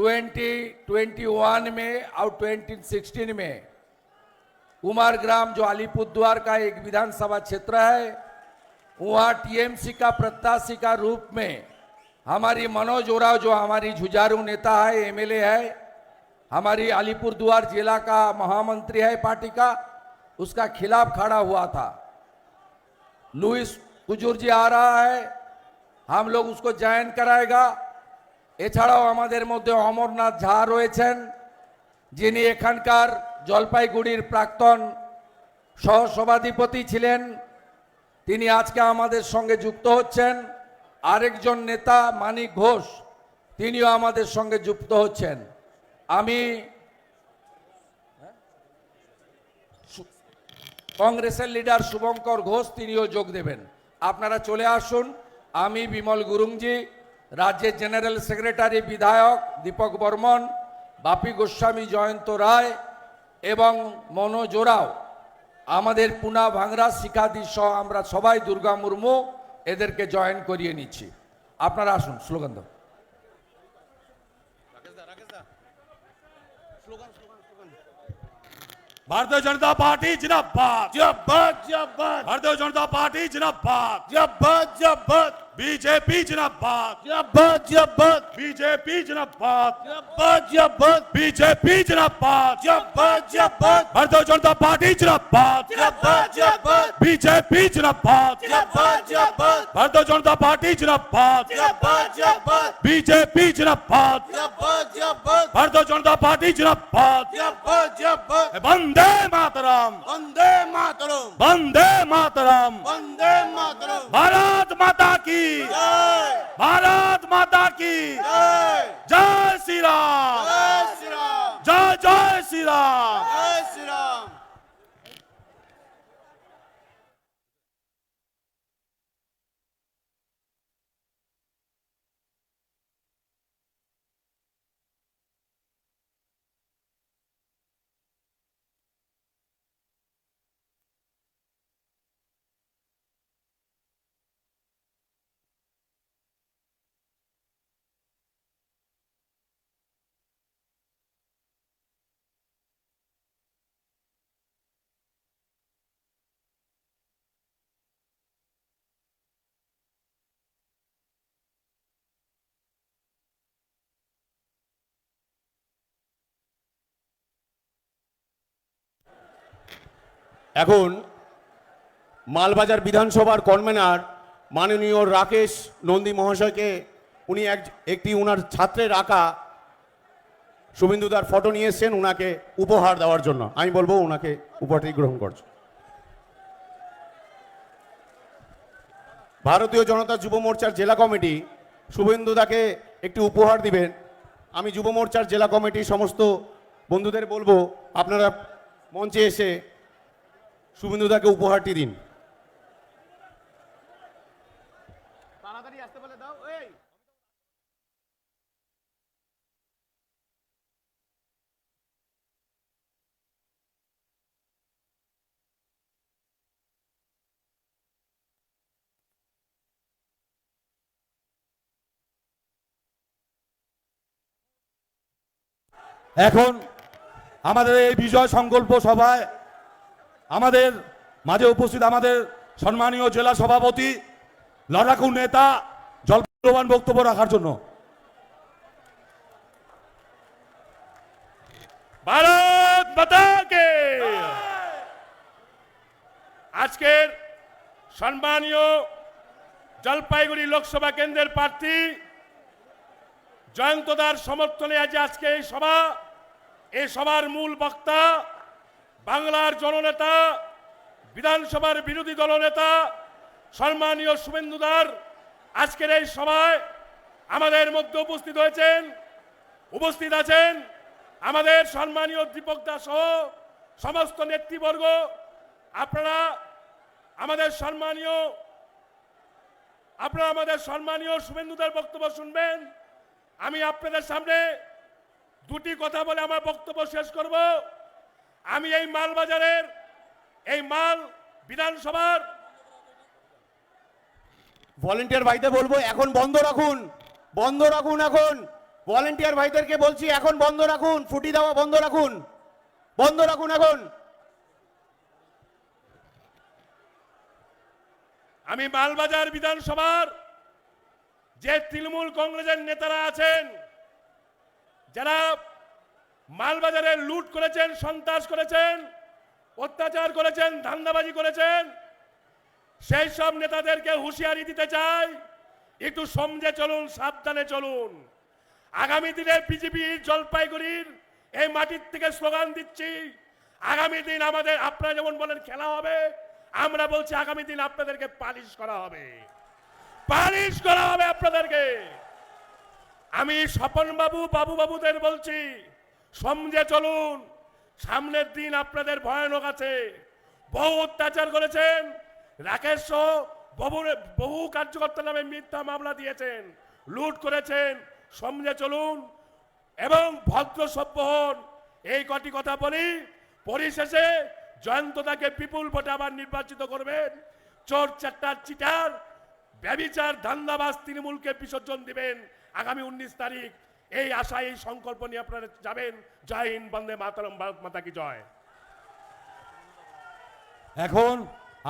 2021 में और 2016 में। कुमारग्राम जो अलीपुरद्वार का एक विधानसभा क्षेत्र है, वहाँ टीएमसी का प्रत्याशी का रूप में हमारी मनोज ओराव जो हमारी जुझारू नेता है, एमएलए है, हमारी अलीपुरद्वार जिला का महामंत्री है पार्टी का, उसका खिलाफ खड़ा हुआ था। लुइस कुजूर जी आ रहा है, हम लोग उसको ज्वाइन कराएगा। এছাড়াও আমাদের মধ্যে অমরনাথ ঝা রয়েছেন, যিনি এখানকার জলপাইগুড়ির প্রাক্তন সহসভাধিপতি ছিলেন। তিনি আজকে আমাদের সঙ্গে যুক্ত হচ্ছেন। আরেকজন নেতা মানিক ঘোষ, তিনিও আমাদের সঙ্গে যুক্ত হচ্ছেন। আমি কংগ্রেসের লিডার শুভঙ্কর ঘোষ, তিনিও যোগ দেবেন। আপনারা চলে আসুন। আমি বিমল গুরুংজি রাজ্যের জেনারেল সেক্রেটারি বিধায়ক দীপক বর্মন বাপি গোস্বামী জয়ন্ত রায় এবং মনোজ ওরাও আমাদের পুনা ভাংরা শিখাদি সহ আমরা সবাই দুর্গা মুর্মু এদেরকে জয়েন করিয়ে নিচ্ছি আপনারা আসুন স্লোগান দাও भारतीय जनता पार्टी जिंदाबाद जिंदाबाद जिंदाबाद भारतीय जनता पार्टी जिंदाबाद जिंदाबाद जिंदाबाद बीजेपी जिंदाबाद जिंदाबाद जिंदाबाद बीजेपी जिंदाबाद जिंदाबाद जिंदाबाद बीजेपी जिंदाबाद जिंदाबाद जिंदाबाद भारतीय जनता पार्टी जिंदाबाद जिंदाबाद जिंदाबाद बीजेपी जिंदाबाद जिंदाबाद जिंदाबाद भारतीय जनता पार्टी जिंदाबाद जिंदाबाद जिंदाबाद बीजेपी जिंदाबाद जिंदाबाद जिंदाबाद भारतीय जनता पार्टी जिंदाबाद जिंदाबाद जिंदाबाद वंदे मातरम। वंदे मातरम। वंदे मातरम। वंदे मातरम। भारत माता की जय भारत माता की जय जय श्री राम जय श्री राम जय जय श्री राम जय श्री राम এখন মালবাজার বিধানসভার কনভেনার মাননীয় রাকেশ নন্দী মহাশয়কে উনি এক একটি উনার ছাত্রের আঁকা শুভেন্দুদার ফটো নিয়ে এসছেন উনাকে উপহার দেওয়ার জন্য। আমি বলব উনাকে উপহারটি গ্রহণ করছ। ভারতীয় জনতা যুব মোর্চার জেলা কমিটি শুভেন্দুদাকে একটি উপহার দিবেন। আমি যুব মোর্চার জেলা কমিটির সমস্ত বন্ধুদের বলব, আপনারা মঞ্চে এসে শুভেন্দুদাকে উপহারটি দিন। তাড়াতাড়ি আসতে বলে দাও এই। এখন আমাদের এই বিজয় সংকল্প সভায় আমাদের মাঝে উপস্থিত আমাদের সম্মানীয় জেলা সভাপতি, লড়াকু নেতা জলপান বক্তব্য রাখার জন্য। ভারত মাতাকে! আজকের সম্মানীয় জলপাইগুড়ি লোকসভা কেন্দ্রের প্রার্থী জয়ন্তদার সমর্থনে আজ আজকে এই সভা। এই সভার মূল বক্তা বাংলার জননেতা, বিধানসভার বিরোধী দলনেতা, সম্মানীয় শুভেন্দুদার, আজকের এই সভায় আমাদের মধ্যে উপস্থিত হয়েছেন, উপস্থিত আছেন আমাদের সম্মানীয় দীপক দাস সহ সমস্ত নেতৃবর্গ। আপনারা আমাদের সম্মানীয়, আপনারা আমাদের সম্মানীয় শুভেন্দুদার বক্তব্য শুনবেন। আমি আপনাদের সামনে দুটি কথা বলে আমার বক্তব্য শেষ করব। আমি এই মাল বাজারের এই মাল বিধানসভার ভলেন্টিয়ার ভাইদের বলব এখন বন্ধ রাখুন বন্ধ রাখুন এখন। ভলেন্টিয়ার ভাইদেরকে বলছি এখন বন্ধ রাখুন ফুটি দেওয়া বন্ধ রাখুন বন্ধ রাখুন এখন। আমি মালবাজার বিধানসভার যে তৃণমূল কংগ্রেসের নেতারা আছেন যারা মালবাজারে লুট করেছেন, সন্ত্রাস করেছেন, অত্যাচার করেছেন, ধান্দাবাজি করেছেন, সেই সব নেতাদেরকে হুঁশিয়ারি দিতে চাই। একটু সমঝে চলুন, সাবধানে চলুন। আগামী দিনে বিজেপি জলপাইগুড়ির এই মাটির থেকে স্লোগান দিচ্ছি, আগামী দিন আমাদের, আপনারা যেমন বলেন খেলা হবে, আমরা বলছি আগামী দিন আপনাদেরকে পালিশ করা হবে। পালিশ করা হবে আপনাদেরকে। আমি স্বপন বাবু বাবু বাবুদের বলছি সমঝে চলুন। সামনের দিন আপনাদের ভয়ানক আছে। বহু অত্যাচার করেছেন। রাকেশ সহ বহু বহু কার্যকর্তার নামে মিথ্যা মামলা দিয়েছেন। লুট করেছেন। সমঝে চলুন। এবং ভদ্র সভ্য হন। এই কটি কথা বলি। পরিশেষে জয়ন্তদাকে বিপুল ভোটে আবার নির্বাচিত করবেন। চোর চারটার চিটার ব্যবিচার ধান্দাবাজ, তৃণমূলকে বিসর্জন দিবেন। আগামী উনিশ তারিখ। এই আশা এই সংকল্প নিয়ে আপনারা যাবেন। জয় হিন্দ বন্দে মাতারম ভারত মাতা কি জয়। এখন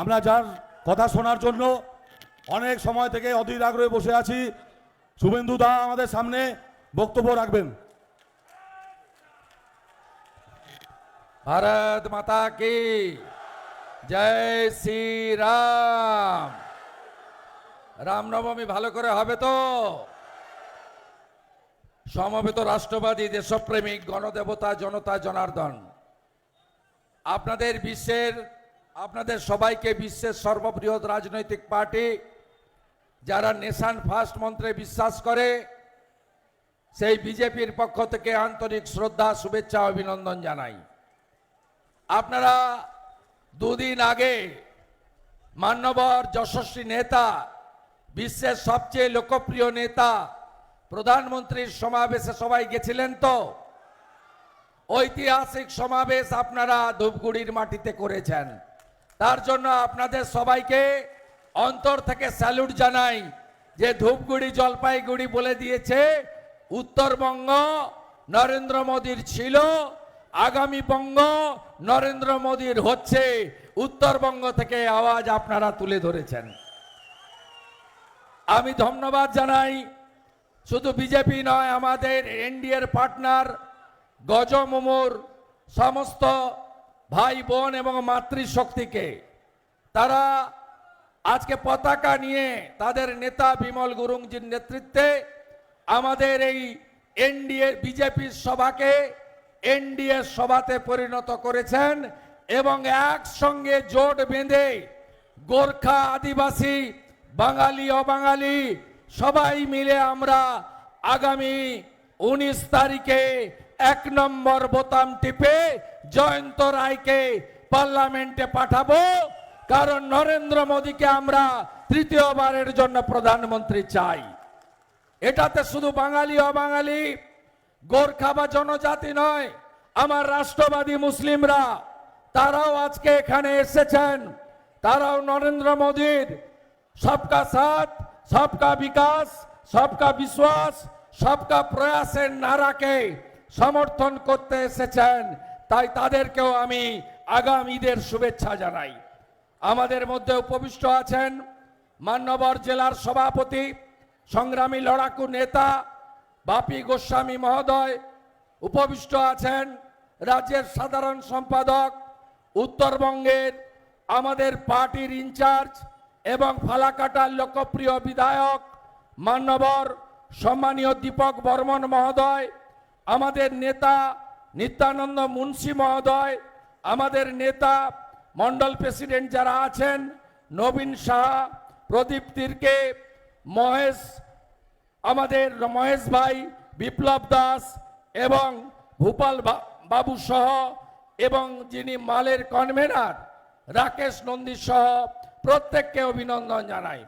আমরা যার কথা শোনার জন্য অনেক সময় থেকে অধীর আগ্রহে বসে আছি। শুভেন্দু দা আমাদের সামনে বক্তব্য রাখবেন। ভারত মাতা কি? জয় শ্রী রাম রামনবমী ভালো করে হবে তো? সমবেত রাষ্ট্রবাদী দেশপ্রেমিক, গণদেবতা, জনতা, জনার্দন। আপনাদের বিশ্বের, আপনাদের সবাইকে বিশ্বের সর্ববৃহৎ রাজনৈতিক পার্টি, যারা নেশান ফার্স্ট মন্ত্রে বিশ্বাস করে, সেই বিজেপির পক্ষ থেকে আন্তরিক শ্রদ্ধা, শুভেচ্ছা, অভিনন্দন জানাই। আপনারা দুদিন আগে মান্যবর যশস্বী নেতা, বিশ্বের সবচেয়ে লোকপ্রিয় নেতা প্রধানমন্ত্রীর সমাবেশে সবাই গেছিলেন তো? ঐতিহাসিক সমাবেশ আপনারা ধূপগুড়ির মাটিতে করেছেন। তার জন্য আপনাদের সবাইকে অন্তর থেকে স্যালুট জানাই যে ধূপগুড়ি জলপাইগুড়ি বলে দিয়েছে, উত্তরবঙ্গ নরেন্দ্র মোদীর ছিল, আগামী বঙ্গ নরেন্দ্র মোদীর হচ্ছে, উত্তরবঙ্গ থেকে আওয়াজ আপনারা তুলে ধরেছেন। আমি ধন্যবাদ জানাই শুধু বিজেপি নয়, আমাদের এনডিএর পার্টনার গজমুমুর সমস্ত ভাই, বোন এবং মাতৃশক্তিকে, তারা আজকে পতাকা নিয়ে তাদের নেতা বিমল গুরুংজির নেতৃত্বে আমাদের এই এনডিএ বিজেপির সভাকে এনডিএ সভাতে পরিণত করেছেন এবং একসঙ্গে জোট বেঁধে গোর্খা আদিবাসী, বাঙালি, অবাঙালি সবাই মিলে আমরা আগামী উনিশ তারিখে এক নম্বর বোতাম টিপে জয়ন্ত রায়কে পার্লামেন্টে পাঠাবো। কারণ নরেন্দ্র মোদীকে আমরা তৃতীয়বারের জন্য প্রধানমন্ত্রী চাই। এটাতে শুধু বাঙালি, অবাঙালি গোর্খা বা জনজাতি নয়, আমার রাষ্ট্রবাদী মুসলিমরা, তারাও আজকে এখানে এসেছেন। তারাও নরেন্দ্র মোদীর সবকা সাথ। সবকা বিকাশ সবকা বিশ্বাস সবকা প্রয়াসের নারাকে সমর্থন করতে এসেছেন তাই তাদেরকেও আমি আগামী ঈদের শুভেচ্ছা জানাই। আমাদের মধ্যে উপবিষ্ট আছেন মান্যবর জেলার সভাপতি, সংগ্রামী লড়াকু নেতা বাপি গোস্বামী মহোদয়, উপবিষ্ট আছেন রাজ্যের সাধারণ সম্পাদক, উত্তরবঙ্গের আমাদের পার্টির ইনচার্জ এবং ফালাকাটার লোকপ্রিয় বিধায়ক মান্যবর সম্মানীয় দীপক বর্মন মহোদয়, আমাদের নেতা নিত্যানন্দ মুন্সি মহোদয়, আমাদের নেতা মন্ডল প্রেসিডেন্ট যারা আছেন, নবীন শাহ প্রদীপ তিরকে, মহেশ, আমাদের মহেশ ভাই বিপ্লব দাস এবং ভূপাল বাবু সহ এবং যিনি মালের কনভেনার, রাকেশ নন্দী সহ প্রত্যেককে অভিনন্দন জানাই।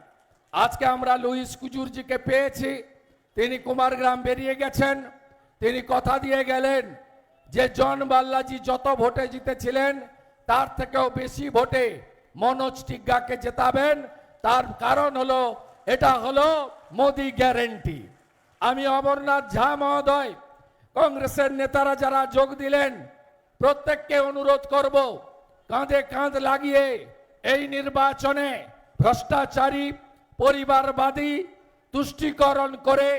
আজকে আমরা লুইস কুজুরজিকে পেয়েছি। তিনি কুমারগ্রাম বেরিয়ে গেছেন। তিনি কথা দিয়ে গেলেন যে, জন বাল্লাজি যত ভোটে জিতেছিলেন, তার থেকেও বেশি ভোটে মনোজ টিগ্গাকে জেতাবেন। তার কারণ হলো, এটা হলো মোদি গ্যারেন্টি। আমি অমরনাথ ঝা মহোদয়, কংগ্রেসের নেতারা যারা যোগ দিলেন, প্রত্যেককে অনুরোধ করব, কাঁধে কাঁধ লাগিয়ে এই নির্বাচনে ভ্রষ্টাচারী, পরিবারবাদী তুষ্টিকরণ করে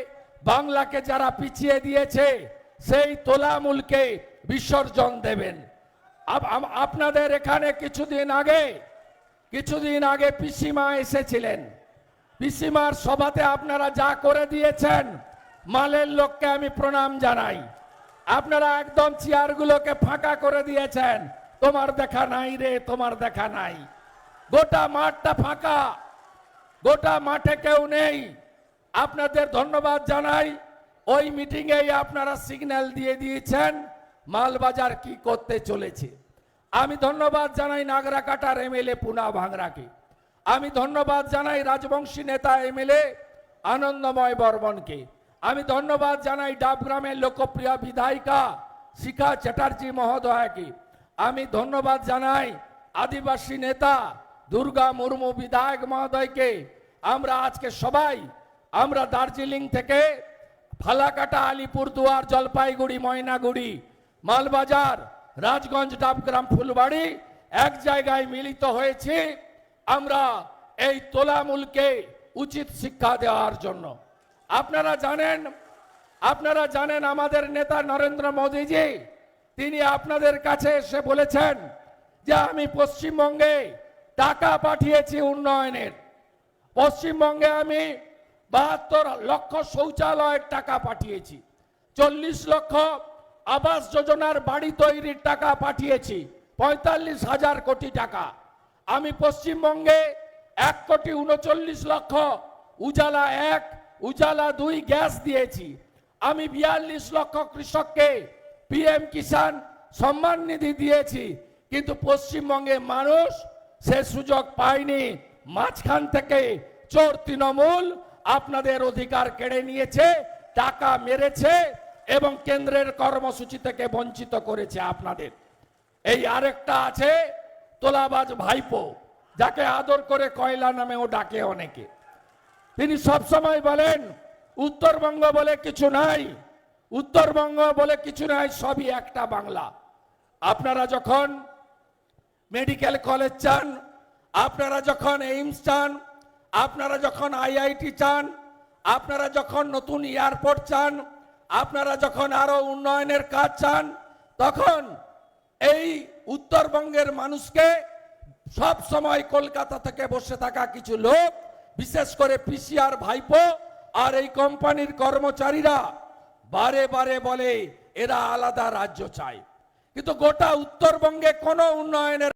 বাংলাকে যারা পিছিয়ে দিয়েছে, সেই তোলামূলকে বিসর্জন দেবেন। আপনাদের এখানে কিছুদিন আগে কিছুদিন আগে পিসিমা এসেছিলেন। পিসিমার সভাতে আপনারা যা করে দিয়েছেন, মালের লোককে আমি প্রণাম জানাই। আপনারা একদম চেয়ারগুলোকে ফাঁকা করে দিয়েছেন। তোমার দেখা নাই রে, তোমার দেখা নাই। গোটা মাঠটা ফাঁকা। গোটা মাঠে কেউ নেই। আপনাদের ধন্যবাদ জানাই। ওই মিটিংয়েই আপনারা সিগন্যাল দিয়ে দিয়েছেন মালবাজার কি করতে চলেছে। আমি ধন্যবাদ জানাই নাগরাকাটার এমএলএ পুনা ভাঙরাকে আমি ধন্যবাদ জানাই রাজবংশী নেতা এমএলএ আনন্দময় বর্মনকে। আমি ধন্যবাদ জানাই ডাবগ্রামের লোকপ্রিয় বিধায়িকা শিখা চ্যাটার্জি মহোদয়াকে। আমি ধন্যবাদ জানাই আদিবাসী নেতা দুর্গা মুর্মু বিধায়ক মহোদয়কে আমরা আজকে সবাই, আমরা দার্জিলিং থেকে ফালাকাটা আলিপুরদুয়ার জলপাইগুড়ি, ময়নাগুড়ি, মালবাজার, রাজগঞ্জ, ডাবগ্রাম, ফুলবাড়ি এক জায়গায় মিলিত হয়েছি আমরা এই তোলামূলকে উচিত শিক্ষা দেওয়ার জন্য। আপনারা জানেন আপনারা জানেন আমাদের নেতা নরেন্দ্র মোদীজি, তিনি আপনাদের কাছে এসে বলেছেন যে আমি পশ্চিমবঙ্গে টাকা পাঠিয়েছি উন্নয়নের। পশ্চিমবঙ্গে আমি বাহাত্তর লক্ষ শৌচালয়ের টাকা পাঠিয়েছি, চল্লিশ লক্ষ আবাস যোজনার বাড়ি তৈরির টাকা পাঠিয়েছি, পঁয়তাল্লিশ হাজার কোটি টাকা। আমি পশ্চিমবঙ্গে এক কোটি উনচল্লিশ লক্ষ, উজালা এক, উজালা দুই গ্যাস দিয়েছি। আমি বিয়াল্লিশ লক্ষ কৃষককে পিএম কিষাণ সম্মান নিধি দিয়েছি, কিন্তু পশ্চিমবঙ্গে মানুষ সে সুযোগ পায়নি মাঝখান থেকে চোর তৃণমূল আপনাদের অধিকার কেড়ে নিয়েছে, টাকা মেরেছে এবং কেন্দ্রের কর্মসূচি থেকে বঞ্চিত করেছে আপনাদের। এই আরেকটা আছে তোলাবাজ ভাইপো, যাকে আদর করে কয়লা নামেও ডাকে অনেকে। তিনি সবসময় বলেন, উত্তরবঙ্গ বলে কিছু নাই, উত্তরবঙ্গ বলে কিছু নাই, সবই একটা বাংলা। আপনারা যখন মেডিকেল কলেজ চান, আপনারা যখন এইমস চান, আপনারা যখন আইআইটি চান, আপনারা যখন নতুন এয়ারপোর্ট চান, আপনারা যখন আরও উন্নয়নের কাজ চান, তখন এই উত্তরবঙ্গের মানুষকে সব সময় কলকাতা থেকে বসে থাকা কিছু লোক, বিশেষ করে পিসিআর ভাইপো আর এই কোম্পানির কর্মচারীরা বারে বারে বলে, এরা আলাদা রাজ্য চায়। কিন্তু গোটা উত্তরবঙ্গে কোনো উন্নয়নের